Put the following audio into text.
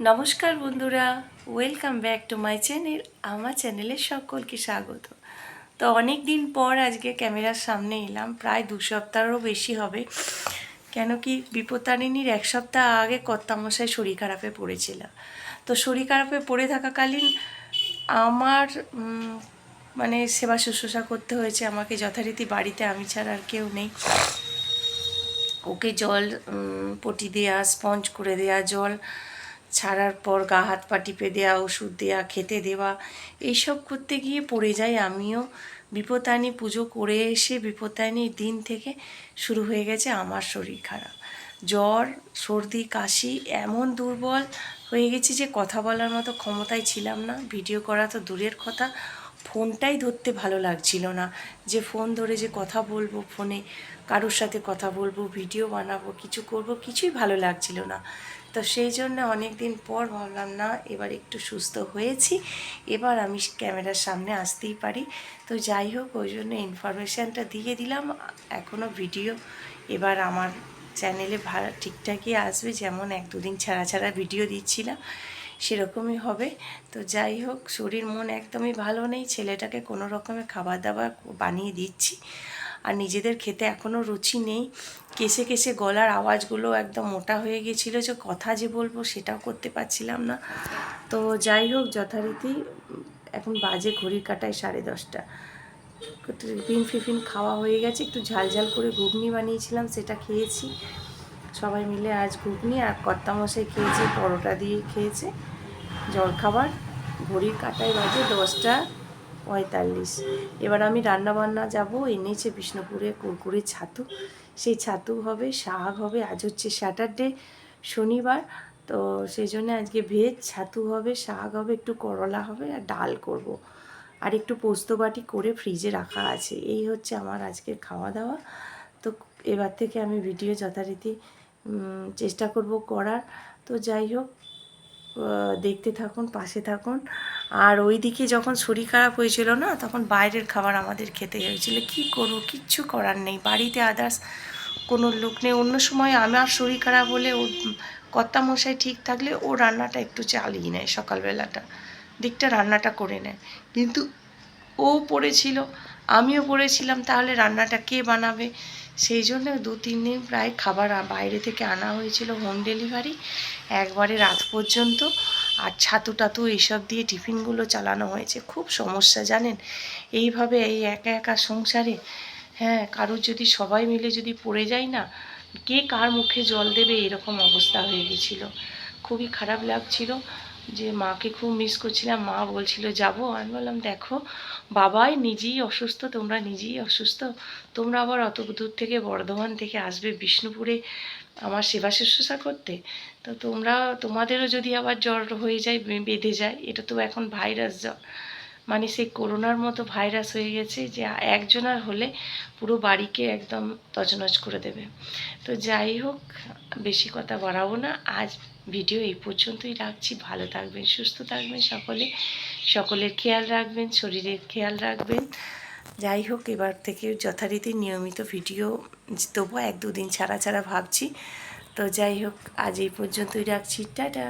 নমস্কার বন্ধুরা welcome back to my channel আমার চ্যানেলে সকলকে স্বাগত। তো অনেক দিন পর আজকে ক্যামেরার সামনে এলাম, প্রায় দু সপ্তাহেরও বেশি হবে, কেন কি বিপত্তারিণীর এক সপ্তাহ আগে কর্তামশায় শরীর খারাপে পড়েছিল তো শরীর খারাপে পড়ে থাকাকালীন আমার মানে সেবা শুশ্রূষা করতে হয়েছে, আমাকে যথারীতি বাড়িতে আমি ছাড়া আর কেউ নেই। ওকে জল পটি দেয়া, স্পঞ্জ করে দেয়া, জল ছাড়ার পর গা হাত পা টিপে দেওয়া, ওষুধ দেওয়া, খেতে দেওয়া, এইসব করতে গিয়ে পড়ে যাই আমিও। বিপত্তায়নী পুজো করে এসে বিপত্তায়নীর দিন থেকে শুরু হয়ে গেছে আমার শরীর খারাপ। জ্বর, সর্দি, কাশি এমন দুর্বল হয়ে গেছি যে কথা বলার মতো ক্ষমতায় ছিলাম না। ভিডিও করা তো দূরের কথা। ফোনটাই ধরতে ভালো লাগছিল না। যে ফোন ধরে যে কথা বলব, ফোনে কারোর সাথে কথা বলব, ভিডিও বানাবো, কিছু করব, কিছুই ভালো লাগছিল না। তো সেই জন্য অনেক দিন পর ভাবলাম, না, এবার একটু সুস্থ হয়েছি, এবার আমি ক্যামেরার সামনে আসতেই পারি। তো যাই হোক, ওই জন্য ইনফরমেশানটা দিয়ে দিলাম। এখনও ভিডিও এবার আমার চ্যানেলে ভালো ঠিকঠাকই আসবে। যেমন এক দুদিন ছাড়া ছাড়া ভিডিও দিচ্ছিলাম। সেরকমই হবে। তো যাই হোক, শরীর মন একদমই ভালো নেই। ছেলেটাকে কোনো রকমে খাবার দাবার বানিয়ে দিচ্ছি। আর নিজেদের খেতে এখনও রুচি নেই। কেসে কেসে গলার আওয়াজগুলো একদম মোটা হয়ে গেছিল যে কথা যে বলব সেটাও করতে পারছিলাম না। তো যাই হোক, যথারীতি এখন বাজে ঘড়ির কাটায় সাড়ে দশটা। ফিফিন খাওয়া হয়ে গেছে। একটু ঝাল ঝাল করে ঘুগনি বানিয়েছিলাম, সেটা খেয়েছি। সবাই মিলে আজ ঘুগনি আর কর্তামশাই খেয়েছে, পরোটা দিয়ে খেয়েছে। জলখাবার, ঘড়ির কাটায় বাজে দশটা পঁয়তাল্লিশ। এবার আমি রান্না বান্না যাব এনেছে বিষ্ণুপুরে কুরকুরে ছাতু। সেই ছাতু হবে, শাক হবে, আজ হচ্ছে স্যাটারডে, শনিবার। তো সেই জন্য আজকে ভেজ, ছাতু হবে, শাক হবে, একটু করলা হবে আর ডাল করব। আর একটু পোস্ত বাটি করে ফ্রিজে রাখা আছে। এই হচ্ছে আমার আজকের খাওয়া দাওয়া। তো এবার থেকে আমি ভিডিও যথারীতি চেষ্টা করব করার। তো যাই হোক দেখতে থাকুন, পাশে থাকুন। আর ওই দিকে যখন শরীর খারাপ হয়েছিল না, তখন বাইরের খাবার আমাদের খেতে হয়েছিল। কি করব? কিচ্ছু করার নেই। বাড়িতে আদার্স কোনো লোক নেই। অন্য সময় আমার শরীর খারাপ হলে ও কর্তামশাই ঠিক থাকলে ও রান্নাটা একটু চালিয়ে নেয় সকালবেলাটা। দিকটা রান্নাটা করে নেয়। কিন্তু ও পড়েছিল আমিও পড়েছিলাম তাহলে রান্নাটা কে বানাবে? সেই জন্য দু, তিন দিন প্রায় খাবার বাইরে থেকে আনা হয়েছিল হোম ডেলিভারি একবারে রাত পর্যন্ত। আর ছাতু টাতু এইসব দিয়ে টিফিনগুলো চালানো হয়েছে। খুব সমস্যা, জানেন? এইভাবে এই একা একা সংসারে হ্যাঁ কারোর যদি সবাই মিলে যদি পড়ে যায় না, কে কার মুখে জল দেবে? এরকম অবস্থা হয়ে গেছিল। খুবই খারাপ লাগছিল। যে মাকে খুব মিস করছিলাম, মা বলছিল, যাব? আমি বললাম, দেখো, বাবাই নিজেই অসুস্থ, তোমরা নিজেই অসুস্থ। তোমরা আবার অত দূর থেকে বর্ধমান থেকে আসবে বিষ্ণুপুরে আমার সেবা শুশ্রূষা করতে? তো তোমরা, তোমাদেরও যদি আবার জ্বর হয়ে যায়, বেঁধে যায়, এটা তো এখন ভাইরাস জ্বর। মানে সেই করোনার মতো ভাইরাস হয়ে গেছে যে একজনের হলে পুরো বাড়িকে একদম তছনছ করে দেবে। তো যাই হোক, বেশি কথা বাড়াবো না। আজ ভিডিও এই পর্যন্তই রাখছি। ভালো থাকবেন, সুস্থ থাকবেন সকলে। সকলের খেয়াল রাখবেন, শরীরের খেয়াল রাখবেন। যাই হোক, এবার থেকে যথারীতি নিয়মিত ভিডিও দেবো। এক দুদিন ছাড়া ছাড়া ভাবছি। তো যাই হোক, আজ এই পর্যন্তই রাখছি। টাটা!